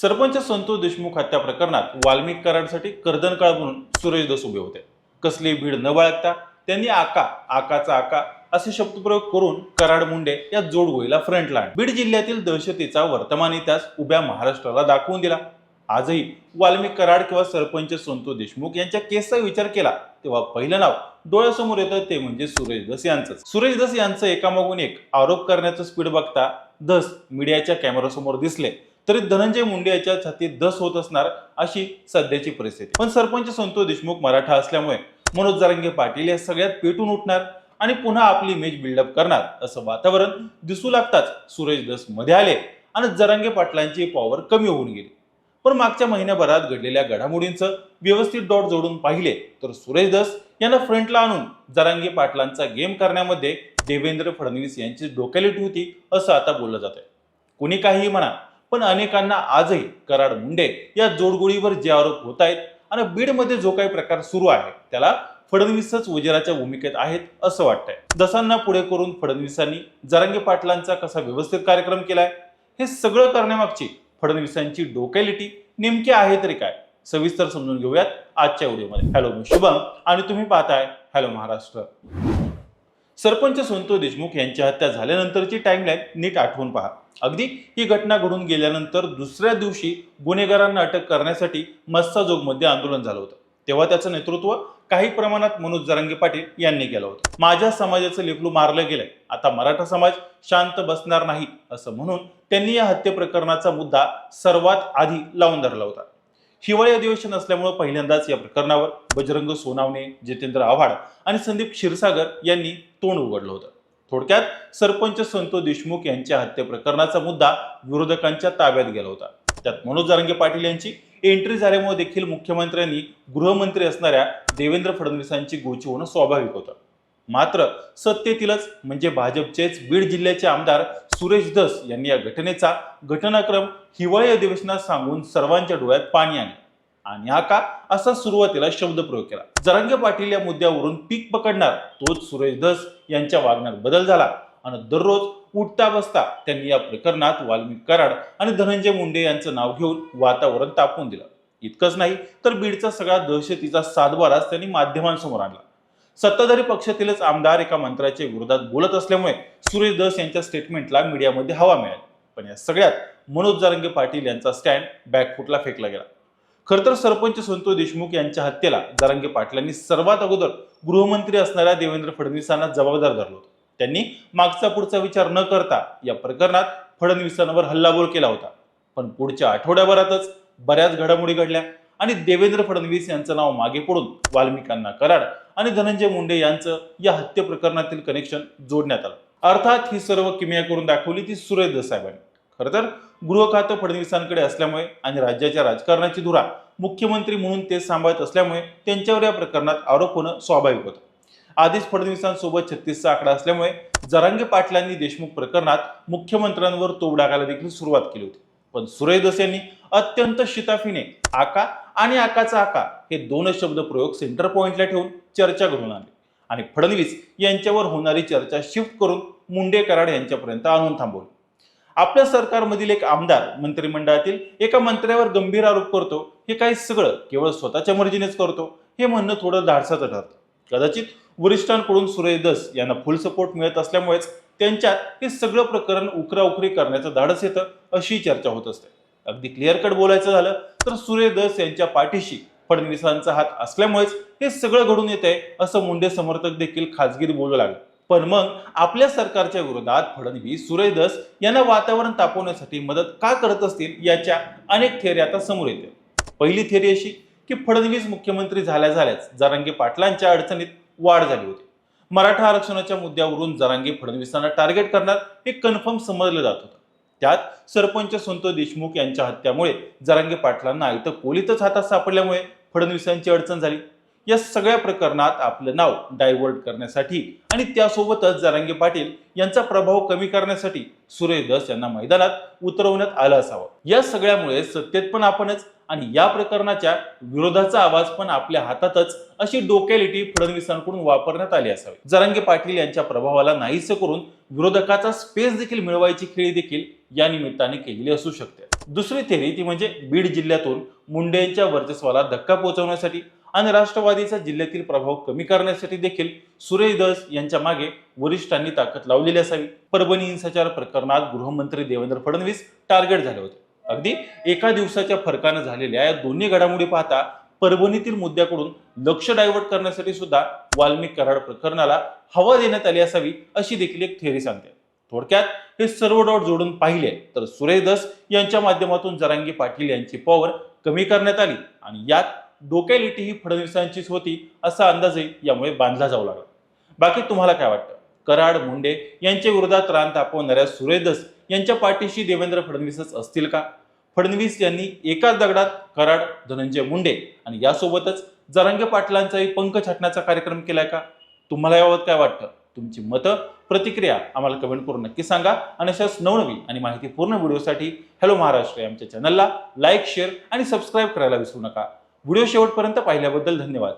सरपंच संतोष देशमुख हत्या प्रकरणात वाल्मिक कराडसाठी कर्दनकाळ म्हणून सुरेश दस उभे होते. कसली भीड न बाळगता त्यांनी आका आकाचा आका असे शब्दप्रयोग करून कराड मुंडे या जोडगोईला फ्रंटला बीड जिल्ह्यातील दहशतीचा वर्तमान इतिहास उभ्या महाराष्ट्राला दाखवून दिला. आजही वाल्मिक कराड किंवा सरपंच संतोष देशमुख यांच्या केसचा विचार केला तेव्हा पहिलं नाव डोळ्यासमोर येतं ते म्हणजे सुरेश दस यांचं सुरेश दस यांचं एकामागून एक आरोप करण्याचं स्पीड बघता दस मीडियाच्या कॅमेरासमोर दिसले. तरी धनंजय मुंडे याच्या छातीत धस होत असणार अशी सध्याची परिस्थिती. पण सरपंच संतोष देशमुख मराठा असल्यामुळे मनोज जरंगे पाटील या सगळ्यात पेटून उठणार आणि पुन्हा आपली इमेज बिल्डअप करणार असं वातावरण दिसू लागताच सुरेश दसमध्ये आले आणि जरांगे पाटलांची पॉवर कमी होऊन गेली. पण मागच्या महिन्याभरात घडलेल्या घडामोडींचं व्यवस्थित डॉट जोडून पाहिले तर सुरेश दस यांना फ्रंटला आणून जरांगे पाटलांचा गेम करण्यामध्ये देवेंद्र फडणवीस यांची डोक्यालिटी होती असं आता बोललं जात आहे कुणी काहीही म्हणा पण अनेकांना आजही कराड मुंडे या जोडगोळीवर जे आरोप होत आहेत आणि बीडमध्ये जो काही प्रकार सुरू आहे त्याला फडणवीसच वजिराच्या भूमिकेत आहेत असं वाटतंय. दसांना पुढे करून फडणवीसांनी जरांगे पाटलांचा कसा व्यवस्थित कार्यक्रम केलाय हे सगळं करण्यामागची फडणवीसांची डोक्यालिटी नेमकी आहे तरी काय सविस्तर समजून घेऊयात आजच्या व्हिडिओमध्ये. हॅलो मी शुभम आणि तुम्ही पाहताय हॅलो महाराष्ट्र. सरपंच संतोष देशमुख यांची हत्या झाल्यानंतरची टाइमलाईन नीट आठवून पहा. अगदी ही घटना घडून गेल्यानंतर दुसऱ्या दिवशी गुन्हेगारांना अटक करण्यासाठी मस्साजोगमध्ये आंदोलन झालं होतं. तेव्हा त्याचं नेतृत्व काही प्रमाणात मनोज जरांगे पाटील यांनी केलं होतं. माझ्या समाजाचं लेपलू मारलं गेलंय. आता मराठा समाज शांत बसणार नाही असं म्हणून त्यांनी या हत्ये प्रकरणाचा मुद्दा सर्वात आधी लावून धरला होता. हिवाळी अधिवेशन असल्यामुळे पहिल्यांदाच या प्रकरणावर बजरंग सोनावणे जितेंद्र आव्हाड आणि संदीप क्षीरसागर यांनी तोंड उघडलं होतं. थोडक्यात सरपंच संतोष देशमुख यांच्या हत्ये प्रकरणाचा मुद्दा विरोधकांच्या ताब्यात गेला होता. त्यात मनोज जारंगे पाटील यांची एंट्री झाल्यामुळे देखील मुख्यमंत्र्यांनी गृहमंत्री असणाऱ्या देवेंद्र फडणवीसांची गोची होणं स्वाभाविक होतं. मात्र सत्तेतीलच म्हणजे भाजपचेच बीड जिल्ह्याचे आमदार सुरेश दस यांनी या घटनेचा घटनाक्रम हिवाळी अधिवेशनात सांगून सर्वांच्या डोळ्यात पाणी आणले. आणि हा का? असा सुरुवातीला शब्दप्रयोग केला. जरांगे पाटील या मुद्द्यावरून पीक पकडणार तोच सुरेश दस यांच्या वागण्यात बदल झाला. आणि दररोज उठता बसता त्यांनी या प्रकरणात वाल्मिक कराड आणि धनंजय मुंडे यांचं नाव घेऊन वातावरण तापवून दिलं. इतकंच नाही तर बीडचा सगळा दहशतीचा सातबाराच त्यांनी माध्यमांसमोर आणला. सत्ताधारी पक्षातीलच आमदार एका मंत्र्याच्या विरोधात बोलत असल्यामुळे सुरेश दस यांच्या स्टेटमेंटला मीडियामध्ये हवा मिळाली. पण या सगळ्यात मनोज जारंगे पाटील यांचा स्टँड बॅकफुटला फेकला गेला. खर तर सरपंच संतोष देशमुख यांच्या हत्येला जारंगे पाटलांनी सर्वात अगोदर गृहमंत्री असणाऱ्या देवेंद्र फडणवीसांना जबाबदार धरलं होतं. त्यांनी मागचा पुढचा विचार न करता या प्रकरणात फडणवीसांवर हल्लाबोल केला होता. पण पुढच्या आठवड्याभरातच बऱ्याच घडामोडी घडल्या. आणि देवेंद्र फडणवीस यांचं नाव मागे पडून वाल्मिकांना कराड आणि धनंजय मुंडे यांचं या हत्ये प्रकरणातील कनेक्शन जोडण्यात आलं. अर्थात ही सर्व किमया करून दाखवली ती सुरेश साहेबांनी. खरं तर गृह खातं फडणवीसांकडे असल्यामुळे आणि राज्याच्या राजकारणाची धुरा मुख्यमंत्री म्हणून ते सांभाळत असल्यामुळे त्यांच्यावर या प्रकरणात आरोप होणं स्वाभाविक होतं. आधीच फडणवीसांसोबत छत्तीसचा आकडा असल्यामुळे जरांगे पाटलांनी देशमुख प्रकरणात मुख्यमंत्र्यांवर तोड डागायला देखील सुरुवात केली होती. पण सुरेश दस यांनी अत्यंत शिताफीने आका आणि आकाचा आका हे दोन शब्द प्रयोग सेंटर पॉईंटला ठेवून चर्चा घडून आली आणि फडणवीस यांच्यावर होणारी चर्चा शिफ्ट करून मुंडे कराड यांच्यापर्यंत आणून थांबवली. आपल्या सरकारमधील एक आमदार मंत्रिमंडळातील एका मंत्र्यावर गंभीर आरोप करतो. हे काही सगळं केवळ स्वतःच्या मर्जीनेच करतो. हे म्हणणं थोडं धाडसाचं ठरतं. कदाचित वरिष्ठांकडून सुरेश दस यांना फुल सपोर्ट मिळत असल्यामुळेच त्यांच्यात हे सगळं प्रकरण उकराउकरी करण्याचं धाडस येतं अशी चर्चा होत असते. अगदी क्लिअर कट बोलायचं झालं तर सुरेश दस यांच्या पाठीशी फडणवीसांचा हात असल्यामुळेच हे सगळं घडून येत आहे असं मुंडे समर्थक देखील खाजगीत बोलू लागले. पण मग आपल्या सरकारच्या विरोधात फडणवीस सुरेश दस यांना वातावरण तापवण्यासाठी मदत का करत असतील याच्या अनेक थेरी आता समोर येते पहिली थेरी अशी की फडणवीस मुख्यमंत्री झाल्या झाल्याच जरांगे पाटलांच्या अडचणीत वाढ झाली होती. मराठा आरक्षणाच्या मुद्द्यावरून जरांगे फडणवीसांना टार्गेट करणार हे कन्फर्म समजलं जात होतं. त्यात सरपंच संतोष देशमुख यांच्या हत्यामुळे जरांगे पाटलांना इथं कोलीतच हातात सापडल्यामुळे फडणवीसांची अडचण झाली. या सगळ्या प्रकरणात आपलं नाव डायव्हर्ट करण्यासाठी आणि त्यासोबतच जरांगे पाटील यांचा प्रभाव कमी करण्यासाठी सुरेश दस यांना मैदानात उतरवण्यात आलं असावं. या सगळ्यामुळे सत्तेत पण आपणच आणि या प्रकरणाच्या विरोधाचा आवाज पण आपल्या हातातच अशी डोकॅलिटी फडणवीसांकडून वापरण्यात आली असावी. जरांगे पाटील यांच्या प्रभावाला नाहीसं करून विरोधकाचा स्पेस देखील मिळवायची खेळी देखील या निमित्ताने केलेली असू शकते. दुसरी थेरी ती म्हणजे बीड जिल्ह्यातून मुंडेंच्या वर्चस्वाला धक्का पोहोचवण्यासाठी आणि राष्ट्रवादीचा जिल्ह्यातील प्रभाव कमी करण्यासाठी देखील सुरेश दस यांच्या मागे वरिष्ठांनी ताकद लावलेली असावी. परभणी हिंसाचार प्रकरणात गृहमंत्री देवेंद्र फडणवीस टार्गेट झाले होते. अगदी एका दिवसाच्या फरकानं झालेल्या या दोन्ही घडामोडी पाहता परभणीतील मुद्द्याकडून लक्ष डायव्हर्ट करण्यासाठी सुद्धा वाल्मिक कराड प्रकरणाला हवा देण्यात आली असावी अशी देखील एक थेअरी सांगते. थोडक्यात हे सर्व डॉट जोडून पाहिले तर सुरेश दस यांच्या माध्यमातून जरांगी पाटील यांची पॉवर कमी करण्यात आली आणि यात डोक्यालिटी ही फडणवीसांचीच होती असा अंदाजही यामुळे बांधला जाऊ लागला. बाकी तुम्हाला काय वाटतं? कराड मुंडे यांच्या विरोधात रान तापवणाऱ्या सुरेश दस यांच्या पाठीशी देवेंद्र फडणवीसच असतील का? फडणवीस यांनी एकाच दगडात कराड धनंजय मुंडे आणि यासोबतच जरांगे पाटलांचाही पंख छाटण्याचा कार्यक्रम केलाय का? तुम्हाला याबाबत काय वाटतं? तुमची मतं प्रतिक्रिया आम्हाला कमेंट करून नक्की सांगा. आणि अशाच नवनवी आणि माहितीपूर्ण व्हिडिओसाठी हॅलो महाराष्ट्र आमच्या चॅनलला लाईक शेअर आणि सबस्क्राईब करायला विसरू नका. व्हिडिओ शेवटपर्यंत पाहिल्याबद्दल धन्यवाद.